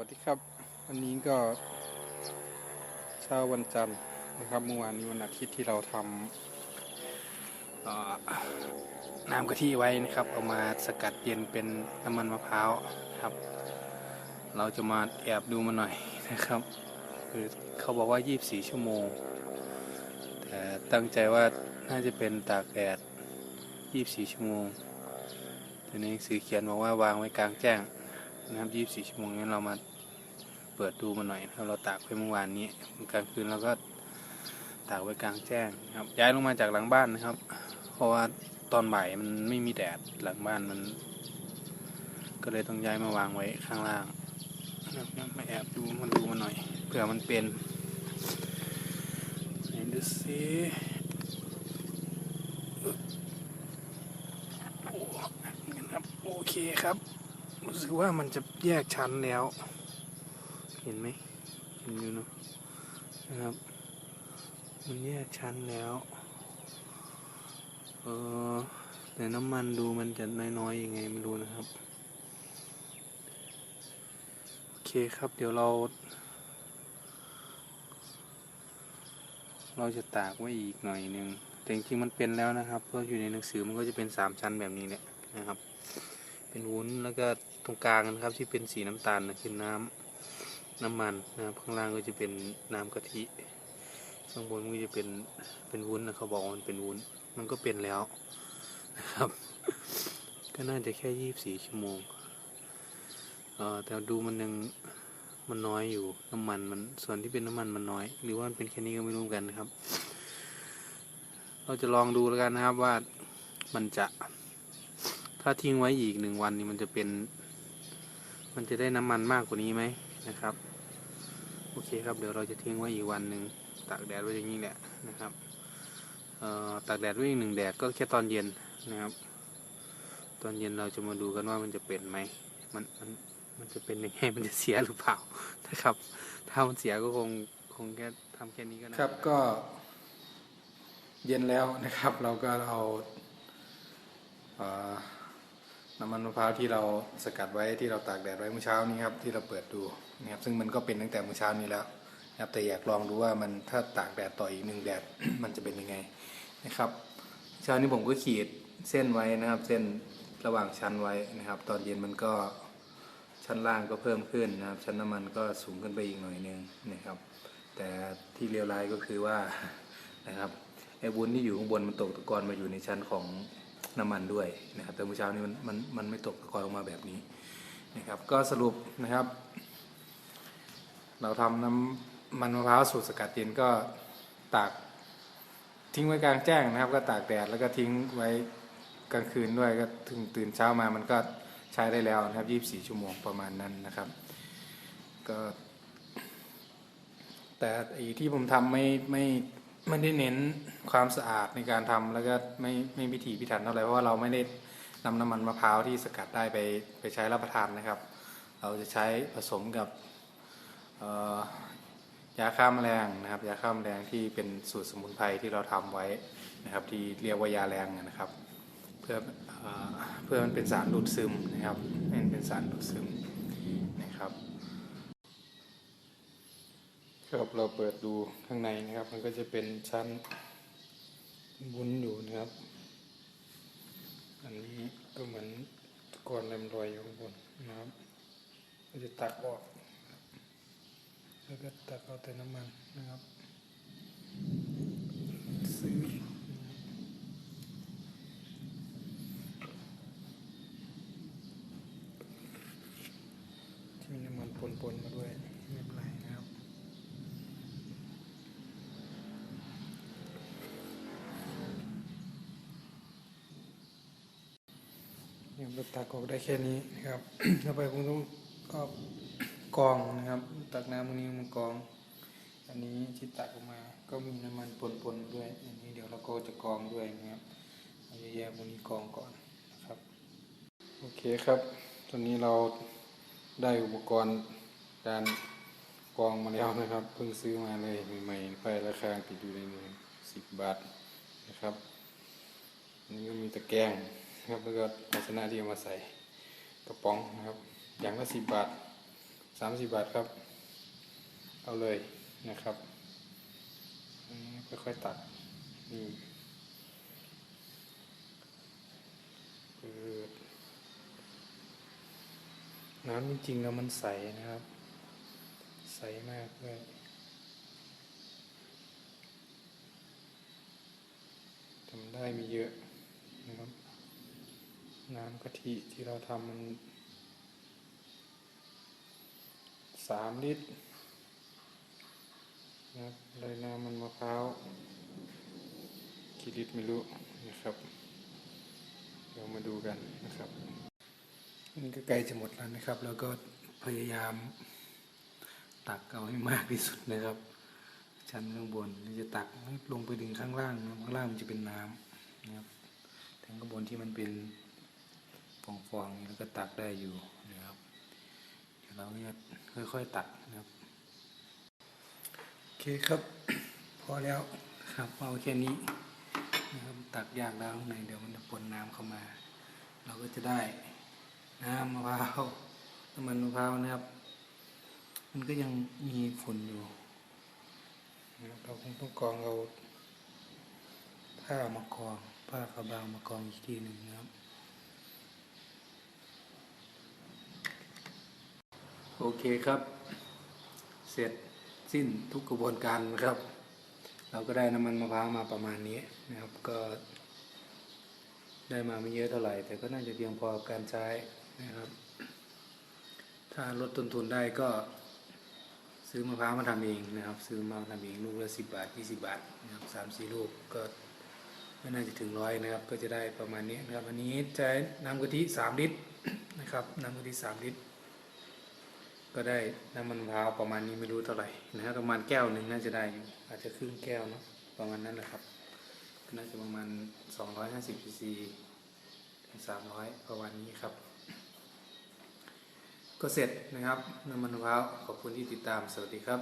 วัสดีครับ วันนี้ก็เช้าวันจันทร์นะครับเมื่อวานนี้วันอาทิตย์ที่เราทำน้ำกะทิไว้นะครับเอามาสกัดเย็นเป็นน้ำมันมะพร้าวครับ เราจะมาแอบดูมันหน่อยนะครับ คือเขาบอกว่า 24 ชั่วโมง แต่ตั้งใจว่าน่าจะเป็นตากแดด 24 ชั่วโมงแต่ในหนังสือเขียนบอกว่าวางไว้กลางแจ้ง นะครับ24ชั่วโมงนี้เรามาเปิดดูมันหน่อยนะครับเราตากไว้เมื่อวานนี้กลางคืนเราก็ตากไว้กลางแจ้งครับ ย้ายลงมาจากหลังบ้านนะครับ เพราะว่าตอนบ่ายมันไม่มีแดดหลังบ้านมัน ก็เลยต้องย้ายมาวางไว้ข้างล่างนะครับมาแอบดูมันดูมันหน่อยเผื่อมันเป็นไหนดูสิโอ้นะครับโอเคครับ รู้สึกว่ามันจะแยกชั้นแล้ว เห็นไหมเห็นอยู่เนอะนะครับ มันแยกชั้นแล้วเออแต่น้ำมันดูมันจะน้อยๆยังไงไม่รู้นะครับ โอเคครับเดี๋ยวเรา เราจะตากไว้อีกหน่อยหนึ่งแต่จริงๆมันเป็นแล้วนะครับ เพราะอยู่ในหนังสือมันก็จะเป็นสามชั้นแบบนี้แหละนะครับ เป็นวุ้นแล้วก็ตรงกลางนะครับที่เป็นสีน้ำตาลนะคือน้ำน้ำมันนะครับข้างล่างก็จะเป็นน้ำกะทิข้างบนก็จะเป็นเป็นวุ้นนะเขาบอกว่ามันเป็นวุ้น มันก็เป็นแล้วนะครับ ก็น่าจะแค่ยี่บสี่ชั่วโมงเออแต่ดูมันยังมันน้อยอยู่น้ำมันมันส่วนที่เป็นน้ำมันมันน้อย หรือว่ามันเป็นแค่นี้ก็ไม่รู้เหมือนกันนะครับ เราจะลองดูแล้วกันนะครับว่ามันจะ ถ้าทิ้งไว้อีกหนึ่งวันนี่มันจะเป็น มันจะได้น้ำมันมากกว่านี้ไหมนะครับ โอเคครับเดี๋ยวเราจะทิ้งไว้อีกวันหนึ่งตากแดดไว้อย่างนี้แหละนะครับเอ่อตากแดดไว้อีกหนึ่งแดดก็แค่ตอนเย็นนะครับ ตอนเย็นเราจะมาดูกันว่ามันจะเป็นไหมมันมันมันจะเป็นยังไงมันจะเสียหรือเปล่านะครับ ถ้ามันเสียก็คงคงแค่ทำแค่นี้ก็นะครับก็ เย็นแล้วนะครับ เราก็เอาเอ่อ น้ำมันมะพร้าวที่เราสกัดไว้ที่เราตากแดดไว้เมื่อเช้านี้ครับที่เราเปิดดูนะครับซึ่งมันก็เป็นตั้งแต่เมื่อเช้านี้แล้วนะครับแต่อยากลองดูว่ามันถ้าตากแดดต่ออีกหนึ่งแดด มันจะเป็นยังไงนะครับเช้านี้ผมก็ขีดเส้นไว้นะครับ เส้นระหว่างชั้นไว้นะครับ ตอนเย็นมันก็ชั้นล่างก็เพิ่มขึ้นนะครับ ชั้นน้ำมันก็สูงขึ้นไปอีกหน่อยนึงนะครับ แต่ที่เลวร้ายก็คือว่านะครับไอ้วุ้นที่อยู่ข้างบนมันตกตะกอนมาอยู่ในชั้นของ น้ำมันด้วยนะครับแต่เมื่อเช้านี้มันมันมันไม่ตกตะกอนออกมาแบบนี้นะครับ ก็สรุปนะครับ เราทำน้ำมันมะพร้าวสูตรสกัดเย็นก็ตากทิ้งไว้กลางแจ้งนะครับ ก็ตากแดดแล้วก็ทิ้งไว้กลางคืนด้วยก็ถึงตื่นเช้ามามันก็ใช้ได้แล้วนะครับ 24 ชั่วโมงประมาณนั้นนะครับ ก็ แต่อีที่ผมทำไม่ไม่ ไม่ได้เน้นความสะอาดในการทำแล้วก็ไม่ไม่พิถีพิถันเท่าไหร่เพราะว่าเราไม่ได้นำน้ำมันมะพร้าวที่สกัดได้ไปไปใช้รับประทานนะครับ เราจะใช้ผสมกับยาฆ่าแมลงนะครับยาฆ่าแมลงที่เป็นสูตรสมุนไพรที่เราทำไว้นะครับ ที่เรียกว่ายาแรงนะครับ เพื่อเอเพื่อมันเป็นสารดูดซึมนะครับมันเป็นสารดูดซึมนะครับ ครับเราเปิดดูข้างในนะครับ มันก็จะเป็นชั้นบุ้นอยู่นะครับ อันนี้ก็เหมือนก้อนเลมรอยอยู่ข้างบนนะครับเราจะตักออก แล้วก็ตักเอาแต่น้ำมันนะครับซื้อที่มีน้ำมันปนๆมาด้วยไม่เป็นไรนะครับี่ยเราตักออกได้แค่นี้นะครับต่อไปคงต้องก็กองนะครับ ตักน้ำตรงนี้มันกรอง อันนี้ที่ตักออกมาก็มีน้ำมันปนๆด้วย อันนี้เดี๋ยวเราก็จะกรองด้วยนะครับเอาแยกๆพวกนี้กรองก่อนนะครับ โอเคครับ ตอนนี้เราได้อุปกรณ์การกรองมาแล้วนะครับ เพิ่งซื้อมาเลยใหม่ๆไปราคาติดอยู่ในมือสิบบาทนะครับนนี้ก็มีตะแกรง นะครับแล้วก็ภาชนะที่เอามาใส่กระป๋องนะครับ อย่างละสิบบาทสามสิบบาทครับ เอาเลยนะครับค่อยๆตักนี่เปิดน้ำจริงๆแล้วมันใสนะครับ ใสมากเลยทำได้ไม่เยอะนะครับ น้ำกะทิที่เราทำมันสามลิตรนะครับเลยน้ำมันมะพร้าวกี่ลิตรไม่รู้นะครับ เดี๋ยวมาดูกันนะครับนี่ก็ใกล้จะหมดแล้วนะครับ แล้วก็พยายามตักเอาให้มากที่สุดนะครับ ชั้นข้างบนนี่จะตักลงไปถึงข้างล่างนะข้างล่างมันจะเป็นน้ำนะครับถึงข้างบนที่มันเป็น องนี่แล้วก็ตักได้อยู่นะครับเดี๋ยวเราจะค่อยๆตักนะครับโอเคครับ พอแล้วครับเอาแค่นี้นะครับตักยากแล้วข้างในเดี๋ยวมันจะปนน้ำเข้ามา เราก็จะได้น้ำมะพร้าวน้ำมันมะพร้าวนะครับ มันก็ยังมีฝุ่นอยู่นะครับเราคงต้องกรองเอาผ้ามากรองผ้าขาวบางมากรองอีกทีหนึ่งนะครับ โอเคครับ เสร็จสิ้นทุกกระบวนการครับ เราก็ได้น้ำมันมะพร้าวมาประมาณนี้นะครับ ก็ได้มาไม่เยอะเท่าไหร่ แต่ก็น่าจะเพียงพอกับการใช้นะครับ ถ้าลดต้นทุนได้ก็ซื้อมะพร้าวมาทำเองนะครับ ซื้อมาทำเองลูกละสิบบาทยี่สิบาทนะครับสามสี่ลูกก็ไม่น่าจะถึงร้อยนะครับ ก็จะได้ประมาณนี้นะครับอันนี้ใช้น้ำกะทิสามลิตรนะครับ น้ำกะทิสามลิตร ก็ได้น้ำมันมะพร้าวประมาณนี้ไม่รู้เท่าไหร่นะฮะประมาณแก้วหนึ่งน่าจะได้อยู่อาจจะครึ่งแก้วเนาะประมาณนั้นแหละครับน่าจะประมาณ 250ซีซีถึง300 ประมาณนี้ครับ ก็เสร็จนะครับน้ำมันมะพร้าวขอบคุณที่ติดตามสวัสดีครับ